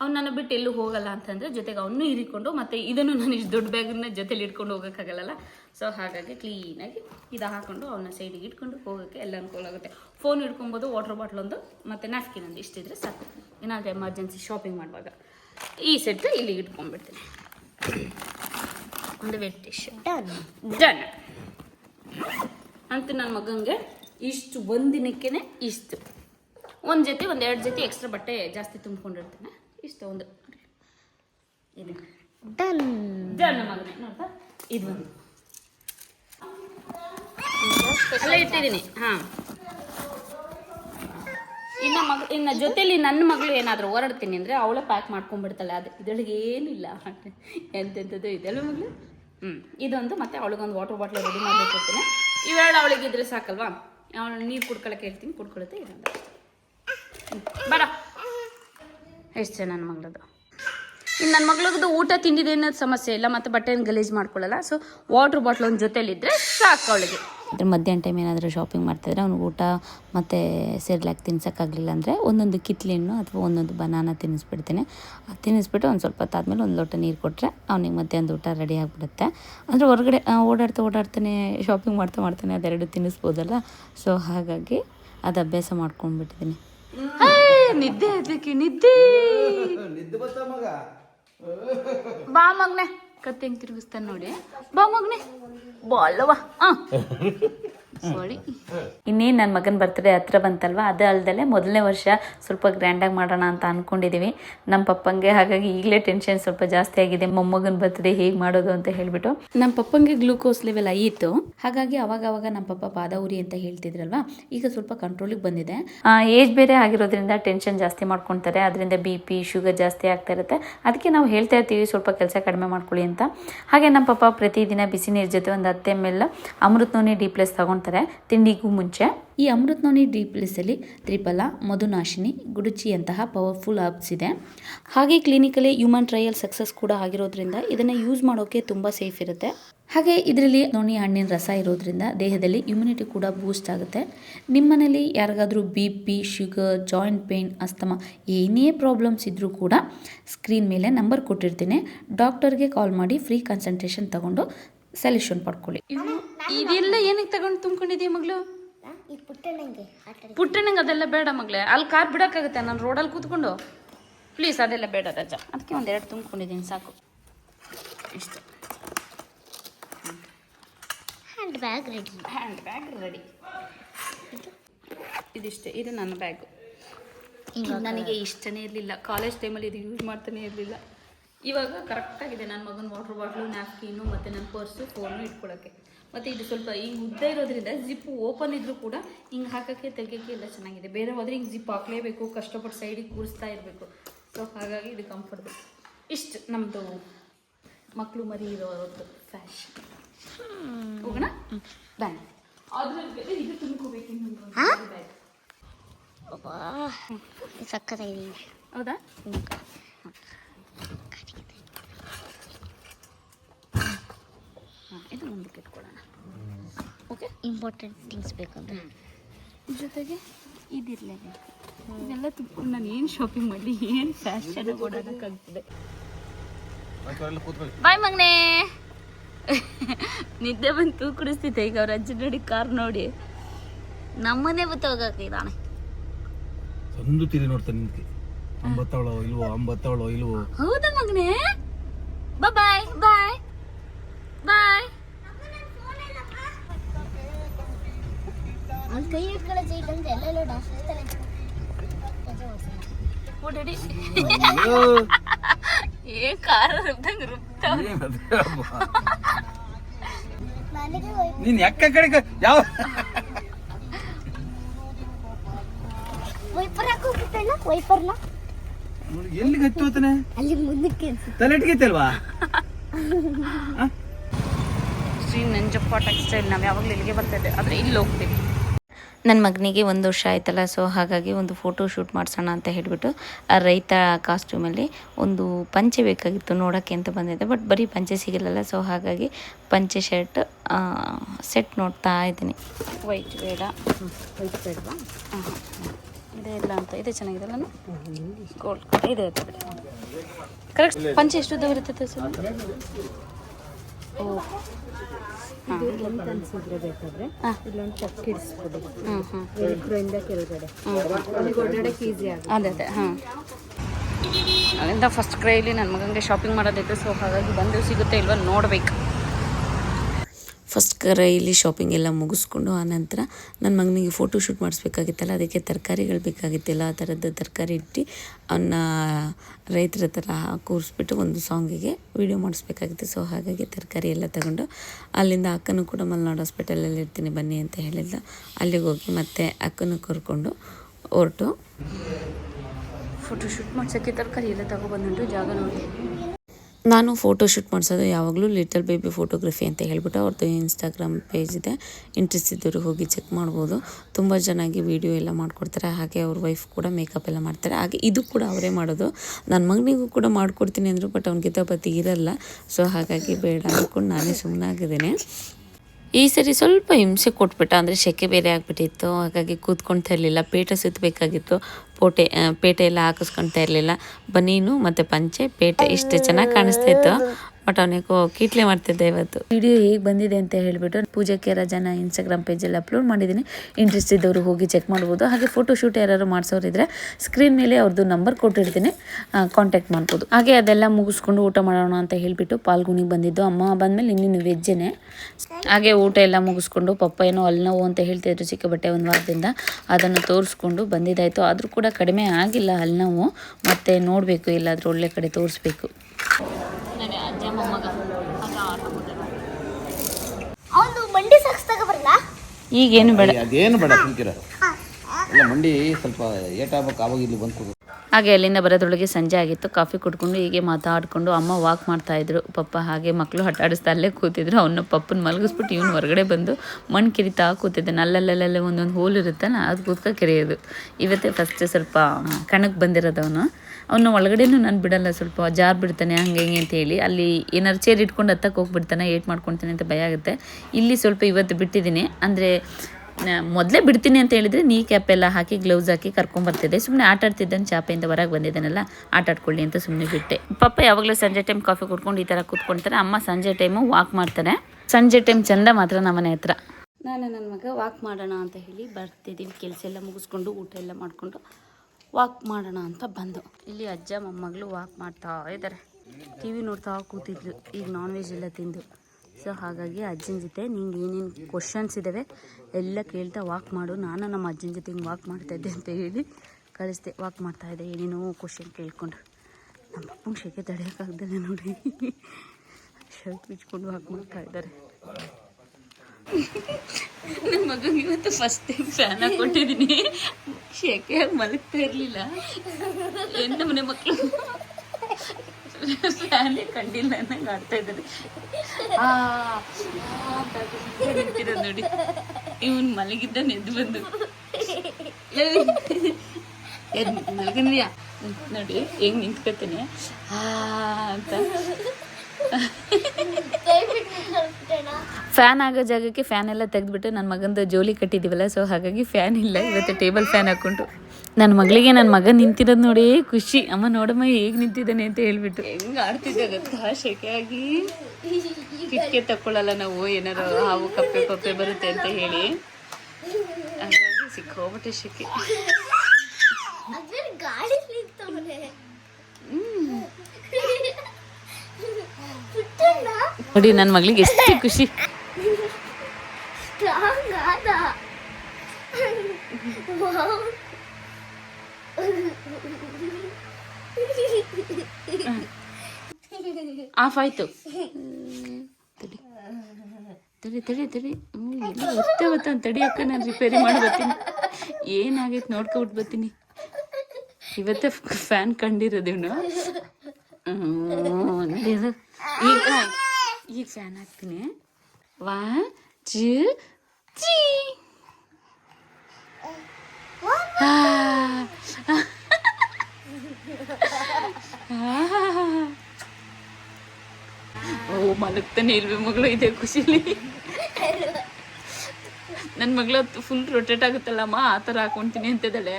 Speaker 2: ಅವ್ನು ಬಿಟ್ಟು ಎಲ್ಲೂ ಹೋಗಲ್ಲ ಅಂತಂದರೆ ಜೊತೆಗೆ ಅವನು ಇರಿಕೊಂಡು ಮತ್ತು ಇದನ್ನು ನಾನು ಇಷ್ಟು ದೊಡ್ಡ ಬ್ಯಾಗನ್ನ ಜೊತೆಲಿ ಇಟ್ಕೊಂಡು ಹೋಗೋಕ್ಕಾಗಲ್ಲ ಸೊ ಹಾಗಾಗಿ ಕ್ಲೀನಾಗಿ ಇದು ಹಾಕೊಂಡು ಅವನ ಸೈಡಿಗೆ ಇಟ್ಕೊಂಡು ಹೋಗೋಕ್ಕೆ ಎಲ್ಲ ಅನುಕೂಲ ಆಗುತ್ತೆ. ಫೋನ್ ಇಟ್ಕೊಬೋದು ವಾಟರ್ ಬಾಟ್ಲ್ ಒಂದು, ಮತ್ತು ನ್ಯಾಪ್ಕಿನ್ ಒಂದು ಇಷ್ಟಿದ್ರೆ ಸಾಕು. ಏನಾದರೂ ಎಮರ್ಜೆನ್ಸಿ ಶಾಪಿಂಗ್ ಮಾಡುವಾಗ. ಈ ಸೆಟ್ ಇಲ್ಲಿಗೆ ಇಟ್ಕೊಂಡ್ಬಿಡ್ತೀನಿ. ಒಂದು ವೆಟ್ ಟಿಶ್ ಡನ್ ಡನ್ ಅಂತ ನನ್ನ ಮಗನಿಗೆ ಇಷ್ಟು ಒಂದಿನಕ್ಕೇ ಇಷ್ಟು. ಒಂದು ಜೊತೆ ಒಂದು ಎರಡು ಜೊತೆ ಎಕ್ಸ್ಟ್ರಾ ಬಟ್ಟೆ ಜಾಸ್ತಿ ತುಂಬ್ಕೊಂಡಿರ್ತೇನೆ. ಇಷ್ಟು ಒಂದು. ಇದು.
Speaker 3: ಡನ್.
Speaker 2: ಡನ್ ಮಗನೇ ನೋಡ್ತಾ? ಇದು. ಒಂದು ಇಟ್ಟಿದ್ದೀನಿ. ಹಾಂ. ಇನ್ನು ಮಗ ಇನ್ನು ಜೊತೆಲಿ ನನ್ನ ಮಗಳು ಏನಾದರೂ ಹೊರಡ್ತೀನಿ ಅಂದರೆ ಅವಳೇ ಪ್ಯಾಕ್ ಮಾಡ್ಕೊಂಡ್ಬಿಡ್ತಾಳೆ. ಅದು ಇದಳಿಗೆ ಏನಿಲ್ಲ. ಎಂತೆಂಥದ್ದು ಇದೆಲ್ಲ ಮಗಳು ಹ್ಞೂ ಇದೊಂದು ಮತ್ತೆ ಅವಳಿಗೊಂದು ವಾಟರ್ ಬಾಟ್ಲ್ ರೆಡಿ ಮಾಡಿಕೊಡ್ತೀನಿ ಇವೆರಡು ಅವಳಿಗೆ ಇದ್ರೆ ಸಾಕಲ್ವಾ? ಅವಳು ನೀರು ಕುಡ್ಕೊಳಕ್ಕೆ ಹೇಳ್ತೀನಿ ಕುಡ್ಕೊಳುತ್ತೆ ಇದೊಂದು. ಬರ ಎಷ್ಟು ಜನ ನನ್ನ ಮಗಳದು? ಇನ್ನು ನನ್ನ ಮಗಳದ್ದು ಊಟ ತಿಂಡಿದೇನೋ ಸಮಸ್ಯೆ ಇಲ್ಲ ಮತ್ತು ಬಟ್ಟೆನ ಗಲೀಜ್ ಮಾಡ್ಕೊಳ್ಳಲ್ಲ ಸೊ ವಾಟ್ರ್ ಬಾಟ್ಲ್ ಒಂದು ಜೊತೆಲಿದ್ದರೆ ಸಾಕು ಅವಳಿಗೆ.
Speaker 1: ಅದ್ರ ಮಧ್ಯಾಹ್ನ ಟೈಮ್ ಏನಾದರೂ ಶಾಪಿಂಗ್ ಮಾಡ್ತಿದ್ರೆ ಅವ್ನಿಗೆ ಊಟ ಮತ್ತು ಸೇರ್ಲಾಕ್ ತಿನ್ಸೋಕ್ಕಾಗಲಿಲ್ಲ ಅಂದರೆ ಒಂದೊಂದು ಕಿತ್ಲೆ ಹಣ್ಣು ಅಥವಾ ಒಂದೊಂದು ಬನಾನ ತಿನ್ನಿಸ್ಬಿಡ್ತೀನಿ ಅದು ತಿನ್ನಿಸ್ಬಿಟ್ಟು ಒಂದು ಸ್ವಲ್ಪ ಹೊತ್ತಾದ್ಮೇಲೆ ಒಂದು ಲೋಟ ನೀರು ಕೊಟ್ಟರೆ ಅವ್ನಿಗೆ ಮಧ್ಯಾಹ್ನದ ಊಟ ರೆಡಿ ಆಗಿಬಿಡುತ್ತೆ. ಅಂದರೆ ಹೊರಗಡೆ ಓಡಾಡ್ತಾ ಓಡಾಡ್ತಾನೆ ಶಾಪಿಂಗ್ ಮಾಡ್ತಾ ಮಾಡ್ತಾನೆ ಅದೆರಡು ತಿನ್ನಿಸ್ಬೋದಲ್ಲ ಸೊ ಹಾಗಾಗಿ ಅದು ಅಭ್ಯಾಸ ಮಾಡ್ಕೊಂಡ್ಬಿಟ್ಟಿದ್ದೀನಿ
Speaker 2: ನಿದ್ದೆ ಅದಕ್ಕೆ ನಿದ್ದೆ.
Speaker 4: ನಿದ್ದೆ ಬತ್ತ ಮಗ?
Speaker 2: ಬಾ ಮಗ್ನೆ. ಕತ್ತೆ ಹೆಂಗ್ ತಿರುಗಿಸ್ತಾನೆ ನೋಡಿ. ಬಾ ಮಗ್ನೆ. ಬಾ ಅಲ್ಲವಾ ಆ ಸಾರಿ
Speaker 1: ಇನ್ನೇನು ನನ್ನ ಮಗನ ಬರ್ತ್ಡೇ ಹತ್ರ ಬಂತಲ್ವಾ? ಅದು ಅಲ್ದಲೆ ಮೊದಲನೇ ವರ್ಷ ಸ್ವಲ್ಪ ಗ್ರ್ಯಾಂಡಾಗಿ ಮಾಡೋಣ ಅಂತ ಅಂದ್ಕೊಂಡಿದ್ದೀವಿ ನಮ್ಮ ಪಪ್ಪಂಗೆ ಹಾಗಾಗಿ ಈಗಲೇ ಟೆನ್ಷನ್ ಸ್ವಲ್ಪ ಜಾಸ್ತಿ ಆಗಿದೆ. ಮೊಮ್ಮಗನ ಬರ್ತ್ಡೇ ಹೇಗೆ ಮಾಡೋದು ಅಂತ ಹೇಳಿಬಿಟ್ಟು. ನಮ್ಮ ಪಪ್ಪಂಗೆ ಗ್ಲೂಕೋಸ್ ಲೆವೆಲ್ ಆಯಿತು ಹಾಗಾಗಿ ಅವಾಗ ಅವಾಗ ನಮ್ಮ ಪಪ್ಪ ಪಾದ ಉರಿ ಅಂತ ಹೇಳ್ತಿದ್ರಲ್ವಾ? ಈಗ ಸ್ವಲ್ಪ ಕಂಟ್ರೋಲಿಗೆ ಬಂದಿದೆ. ಏಜ್ ಬೇರೆ ಆಗಿರೋದ್ರಿಂದ ಟೆನ್ಷನ್ ಜಾಸ್ತಿ ಮಾಡ್ಕೊಂತಾರೆ. ಅದರಿಂದ ಬಿ ಪಿ ಶುಗರ್ ಜಾಸ್ತಿ ಆಗ್ತಾ ಇರುತ್ತೆ. ಅದಕ್ಕೆ ನಾವು ಹೇಳ್ತಾ ಇರ್ತೀವಿ ಸ್ವಲ್ಪ ಕೆಲಸ ಕಡಿಮೆ ಮಾಡ್ಕೊಳ್ಳಿ ಅಂತ. ಹಾಗೆ ನಮ್ಮ ಪಪ್ಪ ಪ್ರತಿದಿನ ಬಿಸಿ ನೀರು ಜೊತೆ ಒಂದು ಹತ್ತು ಎಂ ಎಲ್ ಡಿಪ್ಲೇಸ್ ನೋನಿ ಡಿ ಪ್ಲಸ್ ತಗೊಳ್ತಾರೆ ತಿಂಡಿಗೂ ಮುಂಚೆ. ಈ ಅಮೃತ್ ನೋನಿ ಡಿ ಪ್ಲಸ್ಸಲ್ಲಿ ತ್ರಿಫಲ, ಮಧುನಾಶಿನಿ, ಗುಡುಚಿಯಂತಹ ಪವರ್ಫುಲ್ ಹರ್ಬ್ಸ್ ಇದೆ. ಹಾಗೆ ಕ್ಲಿನಿಕಲಿ ಹ್ಯೂಮನ್ ಟ್ರಯಲ್ ಸಕ್ಸಸ್ ಕೂಡ ಆಗಿರೋದ್ರಿಂದ ಇದನ್ನು ಯೂಸ್ ಮಾಡೋಕ್ಕೆ ತುಂಬ ಸೇಫ್ ಇರುತ್ತೆ. ಹಾಗೆ ಇದರಲ್ಲಿ ನೋಣಿ ಹಣ್ಣಿನ ರಸ ಇರೋದ್ರಿಂದ ದೇಹದಲ್ಲಿ ಇಮ್ಯುನಿಟಿ ಕೂಡ ಬೂಸ್ಟ್ ಆಗುತ್ತೆ. ನಿಮ್ಮನೇಲಿ ಯಾರಿಗಾದರೂ B P sugar joint pain asthma ಏನೇ ಪ್ರಾಬ್ಲಮ್ಸ್ ಇದ್ದರೂ ಕೂಡ ಸ್ಕ್ರೀನ್ ಮೇಲೆ ನಂಬರ್ ಕೊಟ್ಟಿರ್ತೀನಿ. ಡಾಕ್ಟರ್ಗೆ ಕಾಲ್ ಮಾಡಿ ಫ್ರೀ ಕನ್ಸಲ್ಟೇಷನ್ ತಗೊಂಡು ಸೊಲ್ಯೂಷನ್ ಪಡ್ಕೊಳ್ಳಿ.
Speaker 2: ಇದೆಲ್ಲ ಏನಕ್ಕೆ ತಗೊಂಡು ತುಂಬ್ಕೊಂಡಿದೀಯ ಮಗಳು?
Speaker 3: ಈ ಪುಟ್ಟಣ್ಣಂಗೆ ಆಟ
Speaker 2: ಪುಟ್ಟಣ್ಣಂಗೆ ಅದೆಲ್ಲ ಬೇಡ ಮಗಳೇ. ಅಲ್ಲಿ ಕಾರ್ ಬಿಡೋಕ್ಕಾಗುತ್ತೆ ನಾನು ರೋಡಲ್ಲಿ ಕೂತ್ಕೊಂಡು. ಪ್ಲೀಸ್ ಅದೆಲ್ಲ ಬೇಡ ರಜಾ. ಅದಕ್ಕೆ ಒಂದೆರಡು ತುಂಬ್ಕೊಂಡಿದ್ದೀನಿ ಸಾಕು. ಇಷ್ಟ.
Speaker 3: Hand bag ready
Speaker 2: hand bag ready ಇದಿಷ್ಟೇ ಇದು ನನ್ನ ಬ್ಯಾಗು ನನಗೆ ಇಷ್ಟನೇ ಇರಲಿಲ್ಲ. ಕಾಲೇಜ್ ಟೈಮಲ್ಲಿ ಇದು ಯೂಸ್ ಮಾಡ್ತಾನೆ ಇರಲಿಲ್ಲ. ಇವಾಗ ಕರೆಕ್ಟಾಗಿದೆ ನನ್ನ ಮಗನ ವಾಟರ್ ಬಾಟ್ಲು ನ್ಯಾಪ್ಕಿನ್ನು ಮತ್ತು ನನ್ನ ಪರ್ಸು ಫೋನು ಇಟ್ಕೊಳ್ಳೋಕ್ಕೆ ಮತ್ತು ಇದು ಸ್ವಲ್ಪ ಹಿಂಗೆ ಉದ್ದ ಇರೋದ್ರಿಂದ ಜಿಪ್ಪು ಓಪನ್ ಇದ್ದರೂ ಕೂಡ ಹಿಂಗೆ ಹಾಕೋಕ್ಕೆ ತೆಗಿಯೋಕ್ಕೆ ಎಲ್ಲ ಚೆನ್ನಾಗಿದೆ. ಬೇರೆ ಹೋದರೆ ಹಿಂಗೆ ಜಿಪ್ ಹಾಕಲೇಬೇಕು ಕಷ್ಟಪಟ್ಟು ಸೈಡಿಗೆ ಕೂರಿಸ್ತಾ ಇರಬೇಕು. ಸೊ ಹಾಗಾಗಿ ಇದು ಕಂಫರ್ಟಬಲ್ ಇಷ್ಟು ನಮ್ಮದು ಮಕ್ಕಳು ಮರಿ ಇರೋದು ಫ್ಯಾಶನ್ ಹೋಗೋಣ? ಬ್ಯಾಗ್ ಅದ್ರಲ್ಲಿ ಇದು ತುಂಬ್ಕೋಬೇಕು
Speaker 3: ಸಕ್ಕತ್ತಾಗಿದೆ.
Speaker 2: ಹೌದಾ? ಇದು ಮುಂದಕ್ಕೆ ಇಟ್ಕೊಳ್ಳೋಣ ಓಕೆ
Speaker 3: ಇಂಪಾರ್ಟೆಂಟ್ ಥಿಂಗ್ಸ್ ಬೇಕಂದ್ರೆ.
Speaker 2: ಜೊತೆಗೆ ಇದಿರಲೇ ಇದೆಲ್ಲ ತುಂಬ ನಾನು ಏನು ಶಾಪಿಂಗ್ ಮಾಡಲಿ ಏನು ಫ್ಯಾಷನ್ ಕೊಡೋದಕ್ಕಾಗ್ತದೆ. ಬಾಯ್ ಮಗನೇ. <laughs> ನಿದ್ದೆ ಬಂದು ತೂ ಕುಡಿಸ್ತಿದ್ದೆ ಈಗ ಅವ್ರ ಅಜ್ಜಿ ನೋಡಿ ಕಾರ್ ನೋಡಿ. ನಮ್ಮನೆ ಬತ್ತ ಹೋಗಾಕಿದಾನೆ
Speaker 4: ಒಂದು ತಿರಿ ನೋಡ್ತಾನೆ ನಿಂತಿ ಅಂಬತ್ತವಳೋ ಇಲ್ವೋ ಅಂಬತ್ತವಳೋ ಇಲ್ವೋ.
Speaker 2: ಹೌದಾ ಮಗನೇ? ಬಾಯ್ ಕಾರ ರುಬ್ದಂಗೆ ರುಬ್ತಾವ
Speaker 3: ನನಗೆ
Speaker 4: ನೀನ್ ಯಾಕ ಕಡೆ ಕ- ಯಾವ
Speaker 3: ವೈಪರ್ ಗತ್ತೋತನೆ ವೈಪರ್ನ
Speaker 4: ಎಲ್ಲಿಗೆ ಹತ್ತೋತಾನೆ
Speaker 3: ಅಲ್ಲಿ ಮುಂದಕ್ಕೆ ತಲೆಟ್ಗೈತಲ್ವಾ
Speaker 4: ತಲೆ ಇಟ್ಕೈತಲ್ವಾ <laughs>
Speaker 2: ಶ್ರೀ ನಂಜಪ್ಪ ಟೆಕ್ಸ್ಟೈಲ್ ನಾವು ಯಾವಾಗಲೂ ಇಲ್ಲಿಗೆ ಬರ್ತಾ ಇದ್ದೆ ಆದರೆ ಇಲ್ಲಿ ಹೋಗ್ತೀವಿ.
Speaker 1: ನನ್ನ ಮಗನಿಗೆ ಒಂದು ವರ್ಷ ಆಯ್ತಲ್ಲ ಸೊ ಹಾಗಾಗಿ ಒಂದು ಫೋಟೋ ಶೂಟ್ ಮಾಡಿಸೋಣ ಅಂತ ಹೇಳಿಬಿಟ್ಟು ಆ ರೈತ ಕಾಸ್ಟ್ಯೂಮಲ್ಲಿ ಒಂದು ಪಂಚೆ ಬೇಕಾಗಿತ್ತು ನೋಡೋಕ್ಕೆ ಅಂತ ಬಂದಿದ್ದೆ ಬಟ್ ಬರೀ ಪಂಚೆ ಸಿಗಲ್ಲ ಸೊ ಹಾಗಾಗಿ ಪಂಚೆ ಶರ್ಟ್ ಸೆಟ್ ನೋಡ್ತಾ ಇದ್ದೀನಿ.
Speaker 2: ವೈಟ್ ಬೇಡ. ವೈಟ್ ಬೇಡವಾ? ಇದೇ ಇಲ್ಲ ಅಂತ ಇದೆ ಚೆನ್ನಾಗಿದೆಲ್ಲ ಗೋಲ್ಡ್ ಇದೆ ಕರೆಕ್ಟ್ ಪಂಚೆ ಎಷ್ಟು ಉದ್ದ ಇರುತ್ತೆ ಸರ್ ಓ ಹಾಂ.
Speaker 5: ಇಲ್ಲೊಂದು ಚಕ್ ಇಡಿಸ್ಕೊಡಿ.
Speaker 2: ಹ್ಞೂ ಹ್ಞೂ
Speaker 5: ವೆಲ್ಕ್ರೋಯಿಂದ ಕೆಳಗಡೆ. ಅವನಿಗೆ ಓಡಾಡಕ್ಕೆ ಈಸಿ ಆಗುತ್ತೆ.
Speaker 2: ಅದೇ ಅದೇ ಹಾಂ ಅಲ್ಲಿಂದ ಫಸ್ಟ್ ಕ್ರೈಲಿ ನನ್ನ ಮಗನಿಗೆ ಶಾಪಿಂಗ್ ಮಾಡೋದೈತೆ ಸೊ ಹಾಗಾಗಿ ಬಂದು ಸಿಗುತ್ತೆ ಇಲ್ವಾ ನೋಡ್ಬೇಕು.
Speaker 1: ಫಸ್ಟ್ ಕರೈಲಿ ಶಾಪಿಂಗ್ ಎಲ್ಲ ಮುಗಿಸ್ಕೊಂಡು ಆನಂತರ ನನ್ನ ಮಗನಿಗೆ ಫೋಟೋ ಶೂಟ್ ಮಾಡಿಸ್ಬೇಕಾಗಿತ್ತಲ್ಲ, ಅದಕ್ಕೆ ತರಕಾರಿಗಳು ಬೇಕಾಗಿತ್ತಲ್ಲ, ಆ ಥರದ ತರಕಾರಿ ಇಟ್ಟು ಅವನ್ನ ರೈತರ ಥರ ಕೂರಿಸ್ಬಿಟ್ಟು ಒಂದು ಸಾಂಗಿಗೆ ವಿಡಿಯೋ ಮಾಡಿಸ್ಬೇಕಾಗಿತ್ತು. ಸೊ ಹಾಗಾಗಿ ತರಕಾರಿ ಎಲ್ಲ ತಗೊಂಡು ಅಲ್ಲಿಂದ ಅಕ್ಕನೂ ಕೂಡ ಮಲ್ನಾಡು ಹಾಸ್ಪಿಟಲಲ್ಲಿ ಇರ್ತೀನಿ, ಬನ್ನಿ ಅಂತ ಹೇಳಿದ್ಲು. ಅಲ್ಲಿಗೆ ಹೋಗಿ ಮತ್ತೆ ಅಕ್ಕನೂ ಕರ್ಕೊಂಡು ಹೊರಟು.
Speaker 2: ಫೋಟೋ ಶೂಟ್ ಮಾಡ್ಸೋಕ್ಕೆ ತರಕಾರಿ ಎಲ್ಲ ತಗೊಬಂದು ಜಾಗ ನೋಡಿ.
Speaker 1: ನಾನು ಫೋಟೋ ಶೂಟ್ ಮಾಡಿಸೋದು ಯಾವಾಗಲೂ ಲಿಟಲ್ ಬೇಬಿ ಫೋಟೋಗ್ರಫಿ ಅಂತ ಹೇಳ್ಬಿಟ್ಟು ಅವ್ರದ್ದು ಇನ್ಸ್ಟಾಗ್ರಾಮ್ ಪೇಜ್ ಇದೆ. ಇಂಟ್ರೆಸ್ಟ್ ಇದ್ದವರು ಹೋಗಿ ಚೆಕ್ ಮಾಡ್ಬೋದು. ತುಂಬ ಚೆನ್ನಾಗಿ ವೀಡಿಯೋ ಎಲ್ಲ ಮಾಡಿಕೊಡ್ತಾರೆ. ಹಾಗೆ ಅವ್ರ ವೈಫ್ ಕೂಡ ಮೇಕಪ್ ಎಲ್ಲ ಮಾಡ್ತಾರೆ. ಹಾಗೆ ಇದು ಕೂಡ ಅವರೇ ಮಾಡೋದು. ನನ್ನ ಮಗನಿಗೂ ಕೂಡ ಮಾಡಿಕೊಡ್ತೀನಿ ಅಂದರು ಬಟ್ ಅವ್ನಿಗೆ ಬತ್ತಿ ಇರಲ್ಲ. ಸೊ ಹಾಗಾಗಿ ಬೇಡ ಅಂದ್ಕೊಂಡು ನಾನೇ ಸುಮ್ಮನಾಗಿದ್ದೀನಿ ಈ ಸರಿ ಸ್ವಲ್ಪ ಹಿಂಸೆ ಕೊಟ್ಬಿಟ್ಟ, ಅಂದರೆ ಸೆಕೆ ಬೇರೆ ಆಗಿಬಿಟ್ಟಿತ್ತು. ಹಾಗಾಗಿ ಕೂತ್ಕೊಳ್ತಾ ಇರಲಿಲ್ಲ ಪೇಟೆ ಸುತ್ತಬೇಕಾಗಿತ್ತು ಪೋಟೆ ಪೇಟೆ ಎಲ್ಲ ಹಾಕಿಸ್ಕೊಳ್ತಾ ಇರಲಿಲ್ಲ ಬನೀನು ಮತ್ತು ಪಂಚೆ, ಪೇಟೆ ಇಷ್ಟು ಚೆನ್ನಾಗಿ ಕಾಣಿಸ್ತಾ ಇತ್ತು. ಬಟ್ ಅವನಿಗೂ ಕೀಟ್ಲೆ ಮಾಡ್ತಿದ್ದೆ ಇವತ್ತು. ವಿಡಿಯೋ ಹೇಗೆ ಬಂದಿದೆ ಅಂತ ಹೇಳ್ಬಿಟ್ಟು ಪೂಜಕ್ಕೆ ರಜಾನ ಇನ್ಸ್ಟಾಗ್ರಾಮ್ ಪೇಜಲ್ಲಿ ಅಪ್ಲೋಡ್ ಮಾಡಿದ್ದೀನಿ. ಇಂಟ್ರೆಸ್ಟ್ ಇದ್ದವರು ಹೋಗಿ ಚೆಕ್ ಮಾಡ್ಬೋದು. ಹಾಗೆ ಫೋಟೋ ಶೂಟ್ ಯಾರು ಮಾಡಿಸೋರಿದ್ರೆ ಸ್ಕ್ರೀನ್ ಮೇಲೆ ಅವ್ರದ್ದು ನಂಬರ್ ಕೊಟ್ಟಿರ್ತೀನಿ. ಕಾಂಟ್ಯಾಕ್ಟ್ ಮಾಡ್ಬೋದು. ಹಾಗೆ ಅದೆಲ್ಲ ಮುಗಿಸ್ಕೊಂಡು ಊಟ ಮಾಡೋಣ ಅಂತ ಹೇಳಿಬಿಟ್ಟು ಪಾಲ್ಗುಣಿಗೆ ಬಂದಿದ್ದು. ಅಮ್ಮ ಬಂದಮೇಲೆ ಇನ್ನಿನ್ನು ವೆಜ್ಜೇ ಹಾಗೆ ಊಟ ಎಲ್ಲ ಮುಗಿಸ್ಕೊಂಡು ಪಪ್ಪ ಏನೋ ಅಲ್ಲಿ ನೋವು ಅಂತ ಹೇಳ್ತಿದ್ರು ಚಿಕ್ಕ ಬಟ್ಟೆ ಒಂದು ವಾರದಿಂದ. ಅದನ್ನು ತೋರಿಸ್ಕೊಂಡು ಬಂದಿದ್ದಾಯಿತು. ಆದರೂ ಕೂಡ ಕಡಿಮೆ ಆಗಿಲ್ಲ ಅಲ್ಲಿ ನೋವು ಮತ್ತೆ ನೋಡಬೇಕು ಎಲ್ಲಾದರೂ ಒಳ್ಳೆ ಕಡೆ ತೋರಿಸ್ಬೇಕು.
Speaker 3: ಅವನು ಮಂಡಿ ಸಾಕ್ಸ್ದಾಗ ಬರಲ್ಲ?
Speaker 1: ಈಗೇನು ಬೇಡ.
Speaker 4: ಅದೇನು ಬೇಡ ತಿಂತೀರ ಇಲ್ಲ ಮಂಡಿ ಸ್ವಲ್ಪ ಏಟ್ ಆಗ್ಬೇಕು ಆವಾಗ ಇಲ್ಲಿ ಬಂತು
Speaker 1: ಹಾಗೆ ಅಲ್ಲಿಂದ ಬರೋದ್ರೊಳಗೆ ಸಂಜೆ ಆಗಿತ್ತು. ಕಾಫಿ ಕುಡ್ಕೊಂಡು ಹೀಗೆ ಮಾತಾಡ್ಕೊಂಡು ಅಮ್ಮ ವಾಕ್ ಮಾಡ್ತಾ ಇದ್ರು. ಪಪ್ಪ ಹಾಗೆ ಮಕ್ಕಳು ಹಟಾಡಿಸ್ತಾ ಅಲ್ಲೇ ಕೂತಿದ್ರು. ಅವನ್ನ ಪಪ್ಪನ ಮಲಗಿಸ್ಬಿಟ್ಟು ಇವನು ಹೊರಗಡೆ ಬಂದು ಮಣ್ಣು ಕಿರಿತಾ ಕೂತಿದ್ದೆ. ಅಲ್ಲಲ್ಲಲ್ಲೇ ಒಂದೊಂದು ಹೋಲ್ ಇರುತ್ತಲ್ಲ, ಅದು ಕೂತ್ಕ ಕೆರೆಯೋದು. ಇವತ್ತೇ ಫಸ್ಟ್ ಸ್ವಲ್ಪ ಕಣಕ್ಕೆ ಬಂದಿರೋದವನು ಅವನು. ಅವನು ಒಳಗಡೆನೂ ನಾನು ಬಿಡಲ್ಲ, ಸ್ವಲ್ಪ ಜಾರ್ ಬಿಡ್ತಾನೆ, ಹಂಗೆ ಹಿಂಗೆ ಅಂತ ಹೇಳಿ. ಅಲ್ಲಿ ಏನಾರು ಚೇರ್ ಇಟ್ಕೊಂಡು ಹತ್ತಕ್ಕೆ ಹೋಗ್ಬಿಡ್ತಾನೆ ಏಟ್ ಮಾಡ್ಕೊಳ್ತಾನೆ ಅಂತ ಭಯ ಆಗುತ್ತೆ. ಇಲ್ಲಿ ಸ್ವಲ್ಪ ಇವತ್ತು ಬಿಟ್ಟಿದ್ದೀನಿ. ಅಂದರೆ ಮೊದಲೇ ಬಿಡ್ತೀನಿ ಅಂತ ಹೇಳಿದರೆ ನೀ ಕ್ಯಾಪ್ ಎಲ್ಲ ಹಾಕಿ ಗ್ಲೌಸ್ ಹಾಕಿ ಕರ್ಕೊಂಬರ್ತಿದ್ದೆ ಸುಮ್ಮನೆ ಆಟ ಆಡ್ತಿದ್ದಾನೆ ಚಾಪೆಯಿಂದ ಹೊರಗೆ ಬಂದಿದ್ದಾನಲ್ಲ ಆಟ ಆಡ್ಕೊಳ್ಳಿ ಅಂತ ಸುಮ್ಮನೆ ಬಿಟ್ಟೆ. ಪಪ್ಪ ಯಾವಾಗಲೂ ಸಂಜೆ ಟೈಮ್ ಕಾಫಿ ಕುಡ್ಕೊಂಡು ಈ ಥರ ಕೂತ್ಕೊಳ್ತಾರೆ ಅಮ್ಮ ಸಂಜೆ ಟೈಮು ವಾಕ್ ಮಾಡ್ತಾರೆ ಸಂಜೆ ಟೈಮ್ ಚಂದ ಮಾತ್ರ ನಮ್ಮನೆ ಹತ್ರ.
Speaker 2: ನಾನು ನನ್ನ ಮಗ ವಾಕ್ ಮಾಡೋಣ ಅಂತ ಹೇಳಿ ಬರ್ತಿದ್ದೀವಿ ಕೆಲಸ ಎಲ್ಲ ಮುಗಿಸ್ಕೊಂಡು ಊಟ ಎಲ್ಲ ಮಾಡಿಕೊಂಡು ವಾಕ್ ಮಾಡೋಣ ಅಂತ ಬಂದು. ಇಲ್ಲಿ ಅಜ್ಜ ಮೊಮ್ಮಗಳು ವಾಕ್ ಮಾಡ್ತಾ ಇದ್ದಾರೆ ಟಿ ವಿ ನೋಡ್ತಾ ಕೂತಿದ್ಲು. ಈಗ ನಾನ್ ವೆಜ್ ಎಲ್ಲ ತಿಂದು. ಸೊ ಹಾಗಾಗಿ ಅಜ್ಜನ ಜೊತೆ ನಿಂಗೆ ಏನೇನು ಕ್ವಶನ್ಸ್ ಇದ್ದಾವೆ ಎಲ್ಲ ಕೇಳ್ತಾ ವಾಕ್ ಮಾಡು. ನಾನು ನಮ್ಮ ಅಜ್ಜನ ಜೊತೆ ಹಿಂಗೆ ವಾಕ್ ಮಾಡ್ತಾ ಇದ್ದೆ ಅಂತ ಹೇಳಿ ಕಳಿಸ್ದೆ. ವಾಕ್ ಮಾಡ್ತಾ ಇದ್ದೆ. ಏನೇನೋ ಕ್ವಶನ್ ಕೇಳ್ಕೊಂಡು. ನಮ್ಮ ಅಪ್ಪನ ಶೆಕೆ ತಡೆಯೋಕ್ಕಾಗ್ದಲ್ಲ ನೋಡಿ. ಶರ್ಟ್ ಬಿಚ್ಕೊಂಡು ವಾಕ್ ಮಾಡ್ತಾ ಇದ್ದಾರೆ. ನನ್ನ ಮಗನಿಗೆ ಇವತ್ತು ಫಸ್ಟ್ ಟೈಮ್ ಫ್ಯಾನ್ ಕೊಟ್ಟಿದ್ದೀನಿ. ಶೆಕೆಯಾಗಿ ಮಲಗ್ತಾ ಇರಲಿಲ್ಲ. ಎಂತ ಮನೆ ಮಕ್ಕಳು ಫ್ಯಾನೇ ಕಂಡಿಲ್ಲ ಅನ್ನಂಗೆ ಆಡ್ತಾ ಇದ್ದಾನೆ ನಿಂತಿರೋದು ನೋಡಿ. ಇವನ್ ಮಲಗಿದ್ದ ನೆದ್ದು ಬಂದು. ಮಲಗಿದ್ಯಾ ನೋಡಿ ಹೆಂಗ್ ನಿಂತ್ಕೊತೀನಿ. ಆ ಅಂತ.
Speaker 1: ಫ್ಯಾನ್ ಆಗೋ ಜಾಗಕ್ಕೆ ಫ್ಯಾನ್ ಎಲ್ಲ ತೆಗೆದ್ಬಿಟ್ಟು ನನ್ನ ಮಗಂದು ಜೋಲಿ ಕಟ್ಟಿದ್ದೀವಲ್ಲ ಸೊ ಹಾಗಾಗಿ ಫ್ಯಾನ್ ಇಲ್ಲ. ಇವತ್ತು ಟೇಬಲ್ ಫ್ಯಾನ್ ಹಾಕ್ಕೊಂಡು. ನನ್ನ ಮಗಳಿಗೆ ನನ್ನ ಮಗ ನಿಂತಿರೋದು ನೋಡಿ ಖುಷಿ. ಅಮ್ಮ ನೋಡಮ್ಮ ಹೇಗೆ ನಿಂತಿದ್ದಾನೆ ಅಂತ ಹೇಳ್ಬಿಟ್ಟು.
Speaker 2: ಹೆಂಗೆ ಆಡ್ತಿದ್ದೆ ಗೊತ್ತಾ? ಶೆಕೆಯಾಗಿ ಕಿಟಕಿ ತಕ್ಕೊಳ್ಳಲ್ಲ ನಾವು ಏನಾರು ಹಾವು ಕಪ್ಪೆ ಕಪ್ಪೆ ಬರುತ್ತೆ ಅಂತ ಹೇಳಿ. ಹಾಗಾಗಿ ಸಿಕ್ಕೋಬಿಟ್ಟೆ ಶೆಕೆ.
Speaker 1: ನೋಡಿ ನನ್ನ ಮಗಳಿಗೆ ಎಷ್ಟು ಖುಷಿ.
Speaker 2: ಆಫ್ ಆಯ್ತು. ತಡಿ. ತಡಿ ತಡಿ ತಡಿ. ಹ್ಞೂ ಹೊತ್ತೆ ಹೊತ್ತ ತಡಿ ನಾನು ರಿಪೇರಿ ಮಾಡಿ ಬರ್ತೀನಿ. ಏನಾಗೈತೆ ನೋಡ್ಕೊಬಿಟ್ಟು ಬರ್ತೀನಿ. ಇವತ್ತೇ ಫ್ಯಾನ್ ಕಂಡಿರೋದು ಇವನು. ಈಗ ಈಗ ಫ್ಯಾನ್ ಹಾಕ್ತೀನಿ. ಒನ್ ಟೂ ತ್ರೀ ಓ ಮಲಗ್ತಾನೆ ಇಲ್ವೇ ಮಗಳು, ಇದೆ ಖುಷಿಲಿ. ನನ್ನ ಮಗಳು ಫುಲ್ ರೊಟೇಟ್ ಆಗುತ್ತಲ್ಲಮ್ಮ, ಆ ಥರ ಹಾಕೊಂತೀನಿ ಅಂತಿದ್ದಾಳೆ.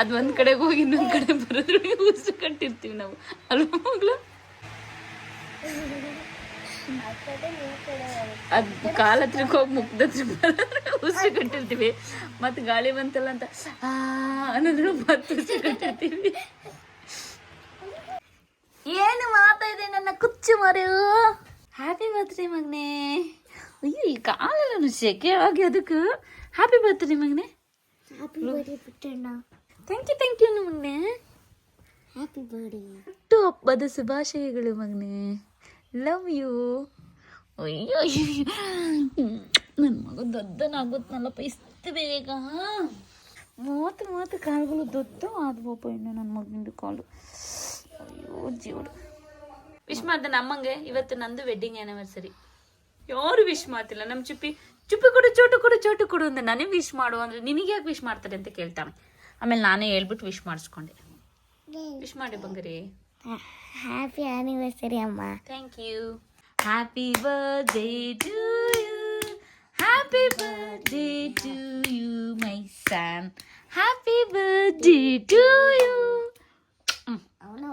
Speaker 2: ಅದು ಒಂದು ಕಡೆಗೆ ಹೋಗಿ ಇನ್ನೊಂದು ಕಡೆ ಬರೋದ್ರೊಳಗೆ ಉಸಿರು ಕಟ್ಟಿರ್ತೀವಿ ನಾವು. ಅಲ್ವಾ ಮಗಳು? ಅದು ಕಾಲ ಹತ್ರಕ್ಕೆ ಹೋಗಿ ಮುಗ್ದ ಹತ್ರ ಬರೋದ್ರೆ ಉಸು ಕಟ್ಟಿರ್ತೀವಿ. ಮತ್ತು ಗಾಳಿ ಬಂತಲ್ಲ ಅಂತ ಅನ್ನೋದ್ರ ಮತ್ತೆ ಉಸು ಕಟ್ಟಿರ್ತೀವಿ.
Speaker 1: ಏನು ಮಾತಾ ಇದೆ ನನ್ನ ಕುಚ್ಚು ಮರು? ಹ್ಯಾಪಿ ಬರ್ತ್ಡೇ ಮಗ್ನೆ. ಅಯ್ಯೋ ಈ ಕಾಲೆಲ್ಲ ಶೆಕೆ ಆಗಿ ಅದಕ್ಕೆ. ಹ್ಯಾಪಿ ಬರ್ತ್ಡೇ ಮಗ್ನೆ.
Speaker 3: ಹ್ಯಾಪಿ ಪುಟ್ಟಣ್ಣ.
Speaker 1: ಥ್ಯಾಂಕ್ ಯು ಥ್ಯಾಂಕ್ ಯು ಮಗನೇ.
Speaker 3: ಹ್ಯಾಪಿ ಬರ್ಡೇ
Speaker 1: ಹುಟ್ಟು ಹಬ್ಬದ ಶುಭಾಶಯಗಳು ಮಗ್ನೆ. ಲವ್ ಯು ಅಯ್ಯೋ ನನ್ನ ಮಗ ದೊಡ್ಡನಾಗುತ್ತಲ್ಲಪ್ಪ ಇಷ್ಟು ಬೇಗ? ಮೂವತ್ತು ಮೂವತ್ತು ಕಾಲುಗಳು ದೊಡ್ಡ ಆದ್ವಪ್ಪ ಇನ್ನು ನನ್ನ ಮಗನಿಂದು ಕಾಲು. ಅಯ್ಯೋ ಜೀವಡು ವಿಶ್ ಮಾಡ್ದೆ ನಮ್ಮಂಗೆ ಇವತ್ತು ನಂದು ವೆಡ್ಡಿಂಗ್ ಆ್ಯನಿವರ್ಸರಿ ಯಾರು ವಿಶ್ ಮಾಡ್ತಿಲ್ಲ? ನಮ್ಮ ಚುಪ್ಪಿ ಚುಪ್ಪಿ ಕೊಡು ಚೋಟು ಕೊಡು ಚೋಟು ಕೊಡು ಅಂತ ನನಗೆ ವಿಶ್ ಮಾಡು ಅಂದರೆ ನಿನಗೆ ಯಾಕೆ ವಿಶ್ ಮಾಡ್ತಾರೆ ಅಂತ ಕೇಳ್ತಾನೆ ಆಮೇಲೆ ನಾನೇ ಹೇಳ್ಬಿಟ್ಟು ವಿಶ್ ಮಾಡಿಸ್ಕೊಂಡೆ. ವಿಶ್ ಮಾಡಿ ಬಂಗರಿ.
Speaker 3: ಹ್ಯಾಪಿ ಆ್ಯನಿವರ್ಸರಿ ಅಮ್ಮ.
Speaker 1: Thank you happy birthday to you happy birthday to you my son happy birthday to you.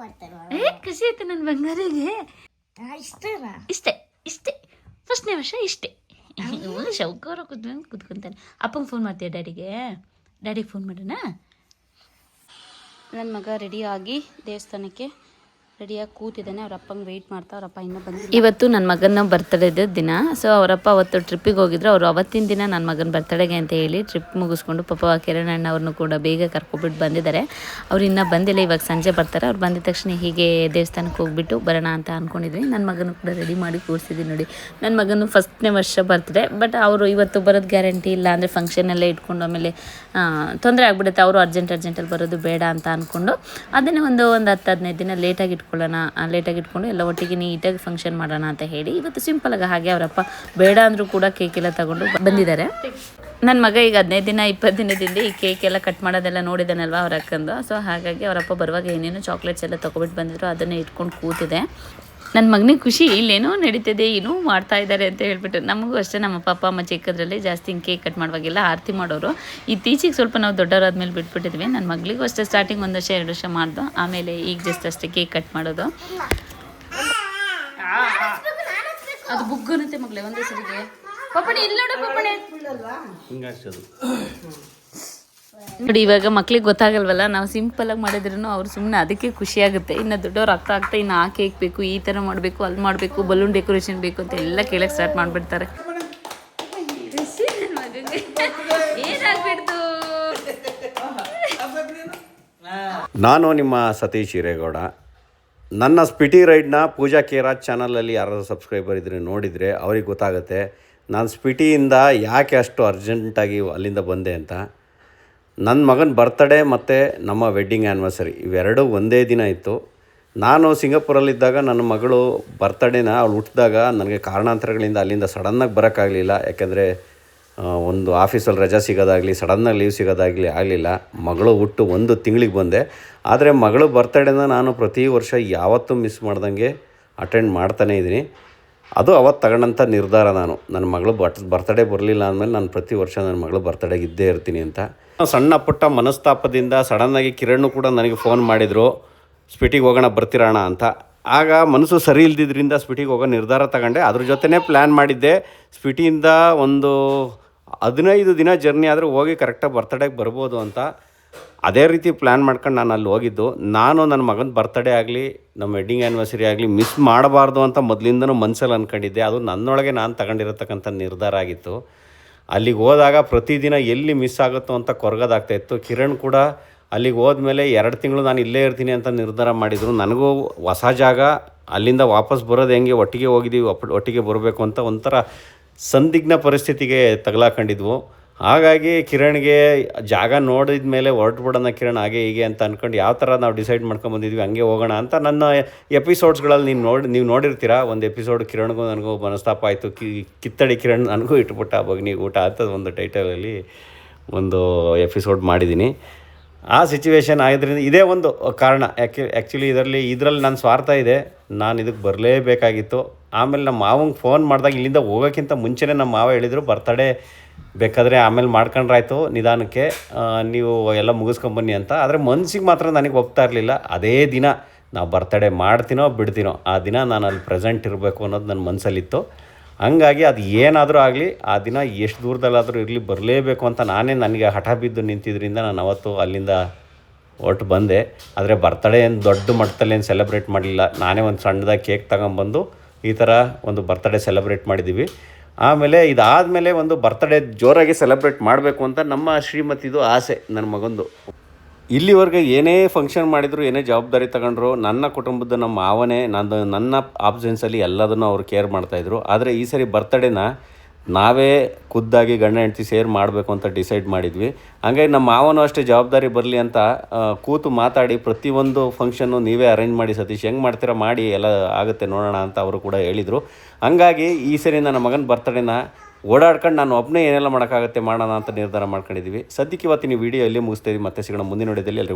Speaker 3: ಮಾಡ್ತಾರೆ
Speaker 1: ಏ ಖುಷಿ ಆಯ್ತು ನನ್ನ ಬಂಗಾರಿಗೆ.
Speaker 3: ಇಷ್ಟೇ
Speaker 2: ಇಷ್ಟೇ ಇಷ್ಟೇ. ಫಸ್ಟ್ನೇ ವರ್ಷ ಇಷ್ಟೇ. ಶೌಕರ ಕುತ್ಕೊಂಡು ಕುತ್ಕೊಂತಾನೆ. ಅಪ್ಪಂಗೆ ಫೋನ್ ಮಾಡ್ತೀಯ ಡ್ಯಾಡಿಗೆ? ಡ್ಯಾಡಿಗೆ ಫೋನ್ ಮಾಡೋಣ. ನನ್ನ ಮಗ ರೆಡಿಯಾಗಿ ದೇವಸ್ಥಾನಕ್ಕೆ ರೆಡಿಯಾಗಿ ಕೂತಿದ್ದಾನೆ ಅಪ್ಪಂಗೆ ವೆಯ್ಟ್ ಮಾಡ್ತಾ, ಅವರಪ್ಪ ಇನ್ನೂ ಬಂದಿಲ್ಲ.
Speaker 1: ಇವತ್ತು ನನ್ನ ಮಗನ ಬರ್ತಡೇದ ದಿನ ಸೊ ಅವರಪ್ಪ ಅವತ್ತು ಟ್ರಿಪ್ಪಿಗೆ ಹೋಗಿದ್ರು. ಅವರು ಅವತ್ತಿನ ದಿನ ನನ್ನ ಮಗನ ಬರ್ತಡೇಗೆ ಅಂತ ಹೇಳಿ ಟ್ರಿಪ್ ಮುಗಿಸ್ಕೊಂಡು ಪಾಪ ಕಿರಣ್ ಅಣ್ಣ ಅವ್ರನ್ನೂ ಕೂಡ ಬೇಗ ಕರ್ಕೊಬಿಟ್ಟು ಬಂದಿದ್ದಾರೆ. ಅವ್ರು ಇನ್ನೂ ಬಂದಿಲ್ಲ, ಇವಾಗ ಸಂಜೆ ಬರ್ತಾರೆ. ಅವ್ರು ಬಂದಿದ ತಕ್ಷಣ ಹೀಗೆ ದೇವಸ್ಥಾನಕ್ಕೆ ಹೋಗ್ಬಿಟ್ಟು ಬರೋಣ ಅಂತ ಅಂದ್ಕೊಂಡಿದ್ವಿ ನನ್ನ ಮಗನೂ ಕೂಡ ರೆಡಿ ಮಾಡಿ ಕೂರಿಸಿದ್ದೀನಿ ನೋಡಿ. ನನ್ನ ಮಗನು ಫಸ್ಟ್ನೇ ವರ್ಷ ಬರ್ತ್ಡೇ ಬಟ್ ಅವರು ಇವತ್ತು ಬರೋದು ಗ್ಯಾರಂಟಿ ಇಲ್ಲ. ಅಂದರೆ ಫಂಕ್ಷನಲ್ಲೇ ಇಟ್ಕೊಂಡು ಆಮೇಲೆ ತೊಂದರೆ ಆಗ್ಬಿಡುತ್ತೆ. ಅವರು ಅರ್ಜೆಂಟ್ ಅರ್ಜೆಂಟಲ್ಲಿ ಬರೋದು ಬೇಡ ಅಂತ ಅಂದ್ಕೊಂಡು ಅದನ್ನೇ ಒಂದು ಒಂದು ಹತ್ತು ಹದಿನೈದು ದಿನ ಲೇಟಾಗಿ ಇಟ್ಕೊಳ್ಳೋಣ ಲೇಟಾಗಿ ಇಟ್ಕೊಂಡು ಎಲ್ಲ ಒಟ್ಟಿಗೆ ನೀಟಾಗಿ ಫಂಕ್ಷನ್ ಮಾಡೋಣ ಅಂತ ಹೇಳಿ ಇವತ್ತು ಸಿಂಪಲಾಗಿ ಹಾಗೆ ಅವರಪ್ಪ ಬೇಡ ಅಂದರೂ ಕೂಡ ಕೇಕ್ ಎಲ್ಲ ತಗೊಂಡು ಬಂದಿದ್ದಾರೆ. ನನ್ನ ಮಗ ಈಗ ಹದಿನೈದು ದಿನ, ಇಪ್ಪತ್ತು ದಿನದಿಂದ ಈ ಕೇಕ್ ಎಲ್ಲ ಕಟ್ ಮಾಡೋದೆಲ್ಲ ನೋಡಿದ್ದಾನಲ್ವಾ ಅವ್ರ ಅಕ್ಕಂದು. ಸೊ ಹಾಗಾಗಿ ಅವರಪ್ಪ ಬರುವಾಗ ಏನೇನು ಚಾಕ್ಲೇಟ್ಸ್ ಎಲ್ಲ ತೊಗೊಬಿಟ್ಟು ಬಂದಿದ್ರು, ಅದನ್ನೇ ಇಟ್ಕೊಂಡು ಕೂತಿದೆ. ನನ್ನ ಮಗನಿಗೆ ಖುಷಿ ಇಲ್ಲೇನೋ ನಡೀತಿದೆ ಏನೂ ಮಾಡ್ತಾ ಇದ್ದಾರೆ ಅಂತ ಹೇಳ್ಬಿಟ್ಟು ನಮಗೂ ಅಷ್ಟೇ ನಮ್ಮ ಪಪ್ಪ ಅಮ್ಮ ಚಿಕ್ಕದ್ರಲ್ಲಿ ಜಾಸ್ತಿ ಹಿಂಗೆ ಕೇಕ್ ಕಟ್ ಮಾಡುವಾಗೆಲ್ಲ ಆರತಿ ಮಾಡೋರು. ಇತ್ತೀಚೆಗೆ ಸ್ವಲ್ಪ ನಾವು ದೊಡ್ಡವರಾದ್ಮೇಲೆ ಬಿಟ್ಬಿಟ್ಟಿದ್ವಿ. ನನ್ನ ಮಗಳಿಗೂ ಅಷ್ಟೇ ಸ್ಟಾರ್ಟಿಂಗ್ ಒಂದು ವರ್ಷ ಎರಡು ವರ್ಷ ಮಾಡ್ದು. ಆಮೇಲೆ ಈಗ ಜಸ್ಟ್ ಅಷ್ಟೇ ಕೇಕ್ ಕಟ್ ಮಾಡೋದು.
Speaker 2: ಅದು ಬುಗ್ಗನತ್ತೆ ಮಗಳೇ ಒಂದೇ ಸರಿಗೆ ಪಪ್ಪಣಿ ಇಲ್ಲ ನೋಡು ಪಪ್ಪಣಿ.
Speaker 1: ನೋಡಿ, ಇವಾಗ ಮಕ್ಳಿಗೆ ಗೊತ್ತಾಗಲ್ವಲ್ಲ, ನಾವು ಸಿಂಪಲಾಗಿ ಮಾಡಿದ್ರೂ ಅವ್ರು ಸುಮ್ಮನೆ ಅದಕ್ಕೆ ಖುಷಿ ಆಗುತ್ತೆ. ಇನ್ನು ದೊಡ್ಡವ್ರು ಆಗ್ತಾ ಆಗ್ತಾ ಇನ್ನು ಆ ಕೇಕ್ ಬೇಕು, ಈ ಥರ ಮಾಡಬೇಕು, ಅಲ್ಲಿ ಮಾಡಬೇಕು ಬಲೂನ್ ಡೆಕೋರೇಷನ್ ಬೇಕು ಅಂತ ಎಲ್ಲ ಕೇಳಕ್ಕೆ ಸ್ಟಾರ್ಟ್ ಮಾಡಿಬಿಡ್ತಾರೆ.
Speaker 6: ನಾನು ನಿಮ್ಮ ಸತೀಶ್ ಹಿರೇಗೌಡ. ನನ್ನ ಸ್ಪಿಟಿ ರೈಡ್ನ ಪೂಜಾ ಕೇರಾಜ್ ಚಾನಲಲ್ಲಿ ಯಾರಾದರೂ ಸಬ್ಸ್ಕ್ರೈಬರ್ ಇದ್ದರೆ ನೋಡಿದರೆ ಅವ್ರಿಗೆ ಗೊತ್ತಾಗುತ್ತೆ. ನಾನು ಸ್ಪಿಟಿಯಿಂದ ಯಾಕೆ ಅಷ್ಟು ಅರ್ಜೆಂಟಾಗಿ ಅಲ್ಲಿಂದ ಬಂದೆ ಅಂತ? ನನ್ನ ಮಗನ ಬರ್ತಡೇ ಮತ್ತು ನಮ್ಮ ವೆಡ್ಡಿಂಗ್ ಆ್ಯನಿವರ್ಸರಿ ಇವೆರಡೂ ಒಂದೇ ದಿನ ಇತ್ತು. ನಾನು ಸಿಂಗಾಪುರಲ್ಲಿದ್ದಾಗ ನನ್ನ ಮಗಳು ಬರ್ತಡೇನ ಅವಳು ಹುಟ್ಟಿದಾಗ ನನಗೆ ಕಾರಣಾಂತರಗಳಿಂದ ಅಲ್ಲಿಂದ ಸಡನ್ನಾಗಿ ಬರೋಕ್ಕಾಗಲಿಲ್ಲ. ಯಾಕೆಂದರೆ ಒಂದು ಆಫೀಸಲ್ಲಿ ರಜಾ ಸಿಗೋದಾಗಲಿ ಸಡನ್ನಾಗಿ ಲೀವ್ ಸಿಗೋದಾಗಲಿ ಆಗಲಿಲ್ಲ. ಮಗಳು ಹುಟ್ಟು ಒಂದು ತಿಂಗಳಿಗೆ ಬಂದೆ. ಆದರೆ ಮಗಳು ಬರ್ತಡೇನ ನಾನು ಪ್ರತಿ ವರ್ಷ ಯಾವತ್ತೂ ಮಿಸ್ ಮಾಡ್ದಂಗೆ ಅಟೆಂಡ್ ಮಾಡ್ತಾನೇ ಇದ್ದೀನಿ. ಅದು ಅವತ್ತು ತಗೊಂಡಂಥ ನಿರ್ಧಾರ ನಾನು. ನನ್ನ ಮಗಳು ಬಟ್ ಬರ್ತಡೇ ಬರಲಿಲ್ಲ ಅಂದಮೇಲೆ ನಾನು ಪ್ರತಿ ವರ್ಷ ನನ್ನ ಮಗಳು ಬರ್ತಡೇಗೆ ಇದ್ದೇ ಇರ್ತೀನಿ ಅಂತ. ಸಣ್ಣ ಪುಟ್ಟ ಮನಸ್ತಾಪದಿಂದ ಸಡನ್ನಾಗಿ ಕಿರಣ್ ಕೂಡ ನನಗೆ ಫೋನ್ ಮಾಡಿದರು ಸ್ಪಿಟಿಗೆ ಹೋಗೋಣ, ಬರ್ತಿರೋಣ ಅಂತ. ಆಗ ಮನಸ್ಸು ಸರಿ ಇಲ್ದಿದ್ದರಿಂದ ಸ್ಪಿಟಿಗೆ ಹೋಗೋ ನಿರ್ಧಾರ ತಗೊಂಡೆ. ಅದ್ರ ಜೊತೆನೇ ಪ್ಲ್ಯಾನ್ ಮಾಡಿದ್ದೆ. ಸ್ಪಿಟಿಯಿಂದ ಒಂದು ಹದಿನೈದು ದಿನ ಜರ್ನಿ ಆದರೂ ಹೋಗಿ ಕರೆಕ್ಟಾಗಿ ಬರ್ತಡೇಗೆ ಬರ್ಬೋದು ಅಂತ. ಅದೇ ರೀತಿ ಪ್ಲ್ಯಾನ್ ಮಾಡ್ಕೊಂಡು ನಾನು ಅಲ್ಲಿ ಹೋಗಿದ್ದು. ನಾನು ನನ್ನ ಮಗನ ಬರ್ತಡೇ ಆಗಲಿ, ನಮ್ಮ ವೆಡ್ಡಿಂಗ್ ಆ್ಯನಿವರ್ಸರಿ ಆಗಲಿ ಮಿಸ್ ಮಾಡಬಾರ್ದು ಅಂತ ಮೊದಲಿಂದನೂ ಮನಸ್ಸಲ್ಲಿ ಅಂದ್ಕೊಂಡಿದ್ದೆ ಅದು ನನ್ನೊಳಗೆ ನಾನು ತಗೊಂಡಿರತಕ್ಕಂಥ ನಿರ್ಧಾರ ಆಗಿತ್ತು. ಅಲ್ಲಿಗೆ ಹೋದಾಗ ಪ್ರತಿದಿನ ಎಲ್ಲಿ ಮಿಸ್ ಆಗುತ್ತೋ ಅಂತ ಕೊರಗದಾಗ್ತಾಯಿತ್ತು ಕಿರಣ್ ಕೂಡ ಅಲ್ಲಿಗೆ ಹೋದ್ಮೇಲೆ ಎರಡು ತಿಂಗಳು ನಾನು ಇಲ್ಲೇ ಇರ್ತೀನಿ ಅಂತ ನಿರ್ಧಾರ ಮಾಡಿದರು. ನನಗೂ ಹೊಸ ಜಾಗ, ಅಲ್ಲಿಂದ ವಾಪಸ್ ಬರೋದು ಹೆಂಗೆ, ಒಟ್ಟಿಗೆ ಹೋಗಿದ್ದೀವಿ ಒಟ್ಟಿಗೆ ಬರಬೇಕು ಅಂತ ಒಂಥರ ಸಂದಿಗ್ನ ಪರಿಸ್ಥಿತಿಗೆ ತಗಲಾಕೊಂಡಿದ್ವು. ಹಾಗಾಗಿ ಕಿರಣ್ಗೆ ಜಾಗ ನೋಡಿದ ಮೇಲೆ ಹೊರಟ್ಬಿಡೋಣ ಕಿರಣ್ ಹಾಗೆ ಹೀಗೆ ಅಂತ ಅಂದ್ಕೊಂಡು ಯಾವ ಥರ ನಾವು ಡಿಸೈಡ್ ಮಾಡ್ಕೊಂಬಂದಿದ್ವಿ ಹಂಗೆ ಹೋಗೋಣ ಅಂತ ನನ್ನ ಎಪಿಸೋಡ್ಸ್ಗಳಲ್ಲಿ ನೀವು ನೋಡಿ, ನೀವು ನೋಡಿರ್ತೀರ? ಒಂದು ಎಪಿಸೋಡ್ ಕಿರಣ್ಗೂ ನನಗೂ ಮನಸ್ತಾಪ ಆಯಿತು. ಕಿ, ಕಿತ್ತಡಿ ಕಿರಣ್ ನನಗೂ ಇಟ್ಬಿಟ್ಟ ಬಗ್ನಿ ಊಟ ಅಂತ ಒಂದು ಟೈಟಲಲ್ಲಿ ಒಂದು ಎಪಿಸೋಡ್ ಮಾಡಿದ್ದೀನಿ ಆ ಸಿಚುವೇಶನ್ ಆಗಿದ್ರಿಂದ ಇದೇ ಒಂದು ಕಾರಣ. ಯಾಕೆ ಆ್ಯಕ್ಚುಲಿ ಇದರಲ್ಲಿ ಇದರಲ್ಲಿ ನನ್ನ ಸ್ವಾರ್ಥ ಇದೆ. ನಾನು ಇದಕ್ಕೆ ಬರಲೇಬೇಕಾಗಿತ್ತು. ಆಮೇಲೆ ನಮ್ಮ ಮಾವಂಗೆ ಫೋನ್ ಮಾಡಿದಾಗ ಇಲ್ಲಿಂದ ಹೋಗೋಕ್ಕಿಂತ ಮುಂಚೆನೇ ನಮ್ಮ ಮಾವ ಹೇಳಿದರು, ಬರ್ತಡೇ ಬೇಕಾದರೆ ಆಮೇಲೆ ಮಾಡ್ಕೊಂಡ್ರಾಯ್ತು ನಿಧಾನಕ್ಕೆ ನೀವು ಎಲ್ಲ ಮುಗಿಸ್ಕೊಂಬನ್ನಿ ಅಂತ. ಆದರೆ ಮನ್ಸಿಗೆ ಮಾತ್ರ ನನಗೆ ಒಪ್ತಾ ಇರಲಿಲ್ಲ. ಅದೇ ದಿನ ನಾವು ಬರ್ತಡೇ ಮಾಡ್ತೀನೋ ಬಿಡ್ತೀನೋ, ಆ ದಿನ ನಾನು ಅಲ್ಲಿ ಪ್ರೆಸೆಂಟ್ ಇರಬೇಕು ಅನ್ನೋದು ನನ್ನ ಮನಸ್ಸಲ್ಲಿತ್ತು ಹಂಗಾಗಿ ಅದು ಏನಾದರೂ ಆಗಲಿ, ಆ ದಿನ ಎಷ್ಟು ದೂರದಲ್ಲಾದರೂ ಇರಲಿ, ಬರಲೇಬೇಕು ಅಂತ ನಾನೇ ನನಗೆ ಹಠ ಬಿದ್ದು ನಿಂತಿದ್ರಿಂದ ನಾನು ಅವತ್ತು ಅಲ್ಲಿಂದ ಹೊರಟು ಬಂದೆ. ಆದರೆ ಬರ್ತಡೇ ಏನು ದೊಡ್ಡ ಮಟ್ಟದಲ್ಲಿ ಏನು ಸೆಲೆಬ್ರೇಟ್ ಮಾಡಲಿಲ್ಲ. ನಾನೇ ಒಂದು ಸಣ್ಣದಾಗಿ ಕೇಕ್ ತಗೊಂಬಂದು ಈ ಥರ ಒಂದು ಬರ್ತಡೇ ಸೆಲೆಬ್ರೇಟ್ ಮಾಡಿದ್ದೀವಿ ಆಮೇಲೆ ಇದಾದಮೇಲೆ ಒಂದು ಬರ್ತ್ಡೇ ಜೋರಾಗಿ ಸೆಲೆಬ್ರೇಟ್ ಮಾಡಬೇಕು ಅಂತ ನಮ್ಮ ಶ್ರೀಮತಿದು ಆಸೆ ನನ್ನ ಮಗಂದು. ಇಲ್ಲಿವರೆಗೆ ಏನೇ ಫಂಕ್ಷನ್ ಮಾಡಿದ್ರು, ಏನೇ ಜವಾಬ್ದಾರಿ ತಗೊಂಡ್ರು, ನನ್ನ ಕುಟುಂಬದ ನಮ್ಮ ಮಾವನೇ ನನ್ನ ನನ್ನ ಆಬ್ಸೆನ್ಸಲ್ಲಿ ಎಲ್ಲದನ್ನು ಅವ್ರು ಕೇರ್ ಮಾಡ್ತಾಯಿದ್ರು ಆದರೆ ಈ ಸರಿ ಬರ್ತಡೇನ ನಾವೇ ಖುದ್ದಾಗಿ ಗಂಡ ಹೆಂಡತಿ ಸೇರ್ ಮಾಡಬೇಕು ಅಂತ ಡಿಸೈಡ್ ಮಾಡಿದ್ವಿ. ಹಂಗಾಗಿ ನಮ್ಮ ಮಾವನು ಅಷ್ಟೇ ಜವಾಬ್ದಾರಿ ಬರಲಿ ಅಂತ ಕೂತು ಮಾತಾಡಿ ಪ್ರತಿಯೊಂದು ಫಂಕ್ಷನ್ನು ನೀವೇ ಅರೇಂಜ್ ಮಾಡಿ ಸತೀಶ್, ಹೆಂಗೆ ಮಾಡ್ತೀರಾ ಮಾಡಿ, ಎಲ್ಲ ಆಗುತ್ತೆ ನೋಡೋಣ ಅಂತ ಅವರು ಕೂಡ ಹೇಳಿದರು. ಹಂಗಾಗಿ ಈ ಸರಿ ನನ್ನ ಮಗನ ಬರ್ತಡೇನ ಓಡಾಡ್ಕೊಂಡು ನಾನು ಒಬ್ಬನೇ ಏನೆಲ್ಲ ಮಾಡೋಕ್ಕಾಗುತ್ತೆ ಮಾಡೋಣ ಅಂತ ನಿರ್ಧಾರ ಮಾಡ್ಕೊಂಡಿದ್ದೀವಿ. ಸದ್ಯಕ್ಕೆ ಇವತ್ತಿನ ವಿಡಿಯೋ ಇಲ್ಲಿ ಮುಗಿಸ್ತಾ ಇದ್ದೀವಿ. ಮತ್ತೆ ಸಿಗೋಣ ಮುಂದಿನ ವಿಡಿಯೋದಲ್ಲಿ ಎಲ್ಲರಿಗೂ